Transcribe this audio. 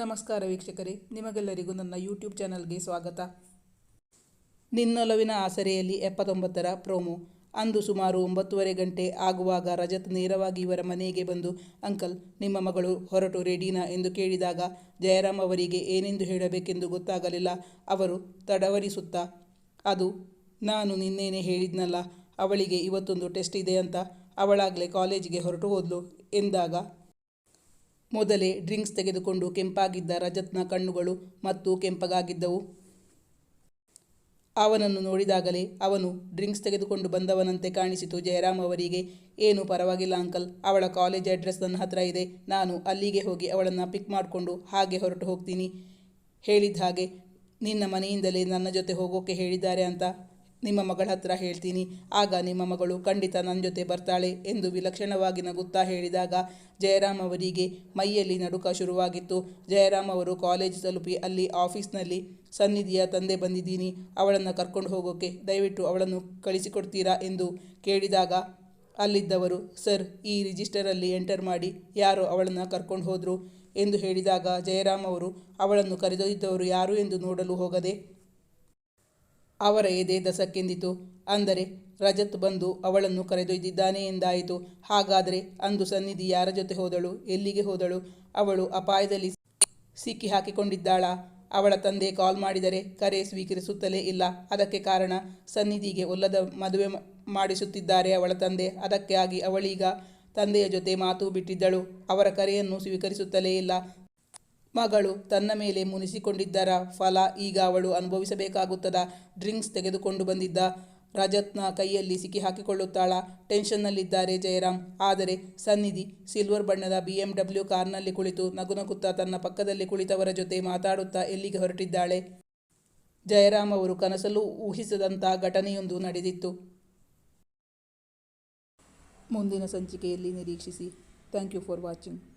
ನಮಸ್ಕಾರ ವೀಕ್ಷಕರೇ, ನಿಮಗೆಲ್ಲರಿಗೂ ನನ್ನ ಯೂಟ್ಯೂಬ್ ಚಾನಲ್ಗೆ ಸ್ವಾಗತ. ನಿನ್ನೊಲವಿನ ಆಸರೆಯಲ್ಲಿ ಎಪ್ಪತ್ತೊಂಬತ್ತರ ಪ್ರೋಮೋ. ಅಂದು ಸುಮಾರು ಒಂಬತ್ತುವರೆ ಗಂಟೆ ಆಗುವಾಗ ರಜತ್ ನೇರವಾಗಿ ಇವರ ಮನೆಗೆ ಬಂದು, ಅಂಕಲ್, ನಿಮ್ಮ ಮಗಳು ಹೊರಟು ರೆಡಿನಾ? ಎಂದು ಕೇಳಿದಾಗ, ಜಯರಾಮ್ ಅವರಿಗೆ ಏನೆಂದು ಹೇಳಬೇಕೆಂದು ಗೊತ್ತಾಗಲಿಲ್ಲ. ಅವರು ತಡವರಿಸುತ್ತಾ, ಅದು ನಾನು ನಿನ್ನೇನೆ ಹೇಳಿದ್ನಲ್ಲ, ಅವಳಿಗೆ ಇವತ್ತೊಂದು ಟೆಸ್ಟ್ ಇದೆ ಅಂತ, ಅವಳಾಗಲೇ ಕಾಲೇಜಿಗೆ ಹೊರಟು ಹೋದ್ಲು, ಎಂದಾಗ ಮೊದಲೇ ಡ್ರಿಂಕ್ಸ್ ತೆಗೆದುಕೊಂಡು ಕೆಂಪಾಗಿದ್ದ ರಜತ್ನ ಕಣ್ಣುಗಳು ಮತ್ತು ಕೆಂಪಗಾಗಿದ್ದವು. ಅವನನ್ನು ನೋಡಿದಾಗಲೇ ಅವನು ಡ್ರಿಂಕ್ಸ್ ತೆಗೆದುಕೊಂಡು ಬಂದವನಂತೆ ಕಾಣಿಸಿತು. ಜಯರಾಮ್ ಅವರಿಗೆ, ಏನು ಪರವಾಗಿಲ್ಲ ಅಂಕಲ್, ಅವಳ ಕಾಲೇಜ್ ಅಡ್ರೆಸ್ ನನ್ನ ಹತ್ರ ಇದೆ. ನಾನು ಅಲ್ಲಿಗೆ ಹೋಗಿ ಅವಳನ್ನು ಪಿಕ್ ಮಾಡಿಕೊಂಡು ಹಾಗೆ ಹೊರಟು ಹೋಗ್ತೀನಿ. ಹೇಳಿದ ಹಾಗೆ, ನಿನ್ನ ಮನೆಯಿಂದಲೇ ನನ್ನ ಜೊತೆ ಹೋಗೋಕೆ ಹೇಳಿದ್ದಾರೆ ಅಂತ ನಿಮ್ಮ ಮಗಳ ಹತ್ರ ಹೇಳ್ತೀನಿ. ಆಗ ನಿಮ್ಮ ಮಗಳು ಖಂಡಿತ ನನ್ನ ಜೊತೆ ಬರ್ತಾಳೆ ಎಂದು ವಿಲಕ್ಷಣವಾಗಿ ನಗುತ್ತಾ ಹೇಳಿದಾಗ ಜಯರಾಮ್ ಅವರಿಗೆ ಮೈಯಲ್ಲಿ ನಡುಕ ಶುರುವಾಗಿತ್ತು. ಜಯರಾಮ್ ಅವರು ಕಾಲೇಜ್ ತಲುಪಿ ಅಲ್ಲಿ ಆಫೀಸ್ನಲ್ಲಿ ಸನ್ನಿಧಿಯ ತಂದೆ ಬಂದಿದ್ದೀನಿ. ಅವಳನ್ನು ಕರ್ಕೊಂಡು ಹೋಗೋಕೆ ದಯವಿಟ್ಟು ಅವಳನ್ನು ಕಳಿಸಿಕೊಡ್ತೀರಾ ಎಂದು ಕೇಳಿದಾಗ ಅಲ್ಲಿದ್ದವರು, ಸರ್, ಈ ರಿಜಿಸ್ಟರಲ್ಲಿ ಎಂಟರ್ ಮಾಡಿ ಯಾರು ಅವಳನ್ನು ಕರ್ಕೊಂಡು ಹೋದರು ಎಂದು ಹೇಳಿದಾಗ ಜಯರಾಮ್ ಅವರು, ಅವಳನ್ನು ಕರೆದೊಯ್ದವರು ಯಾರು ಎಂದು ನೋಡಲು ಹೋಗದೆ ಅವರ ಎದೆ ದಸಕ್ಕೆಂದಿತು. ಅಂದರೆ ರಜತ್ ಬಂದು ಅವಳನ್ನು ಕರೆದೊಯ್ದಿದ್ದಾನೆ ಎಂದಾಯಿತು. ಹಾಗಾದರೆ ಅಂದು ಸನ್ನಿಧಿ ಯಾರ ಜೊತೆ ಹೋದಳು? ಎಲ್ಲಿಗೆ ಹೋದಳು? ಅವಳು ಅಪಾಯದಲ್ಲಿ ಸಿಕ್ಕಿ ಹಾಕಿಕೊಂಡಿದ್ದಾಳ? ಅವಳ ತಂದೆ ಕಾಲ್ ಮಾಡಿದರೆ ಕರೆ ಸ್ವೀಕರಿಸುತ್ತಲೇ ಇಲ್ಲ. ಅದಕ್ಕೆ ಕಾರಣ ಸನ್ನಿಧಿಗೆ ಒಲ್ಲದ ಮದುವೆ ಮಾಡಿಸುತ್ತಿದ್ದಾರೆ ಅವಳ ತಂದೆ. ಅದಕ್ಕಾಗಿ ಅವಳೀಗ ತಂದೆಯ ಜೊತೆ ಮಾತು ಬಿಟ್ಟಿದ್ದಳು. ಅವರ ಕರೆಯನ್ನು ಸ್ವೀಕರಿಸುತ್ತಲೇ ಇಲ್ಲ. ಮಗಳು ತನ್ನ ಮೇಲೆ ಮುನಿಸಿಕೊಂಡಿದ್ದರ ಫಲ ಈಗ ಅವಳು ಅನುಭವಿಸಬೇಕಾಗುತ್ತದ. ಡ್ರಿಂಕ್ಸ್ ತೆಗೆದುಕೊಂಡು ಬಂದಿದ್ದ. ರಜತ್ನ ಕೈಯಲ್ಲಿ ಸಿಕ್ಕಿ ಹಾಕಿಕೊಳ್ಳುತ್ತಾಳ. ಟೆನ್ಷನ್ನಲ್ಲಿದ್ದಾರೆ ಜಯರಾಮ್. ಆದರೆ ಸನ್ನಿಧಿ ಸಿಲ್ವರ್ ಬಣ್ಣದ ಬಿ ಎಂ ಡಬ್ಲ್ಯೂ ಕಾರ್ನಲ್ಲಿ ಕುಳಿತು ನಗುನಗುತ್ತಾ ತನ್ನ ಪಕ್ಕದಲ್ಲಿ ಕುಳಿತವರ ಜೊತೆ ಮಾತಾಡುತ್ತಾ ಎಲ್ಲಿಗೆ ಹೊರಟಿದ್ದಾಳೆ? ಜಯರಾಮ್ ಅವರು ಕನಸಲ್ಲೂ ಊಹಿಸದಂಥ ಘಟನೆಯೊಂದು ನಡೆದಿತ್ತು. ಮುಂದಿನ ಸಂಚಿಕೆಯಲ್ಲಿ ನಿರೀಕ್ಷಿಸಿ. Thank you for watching.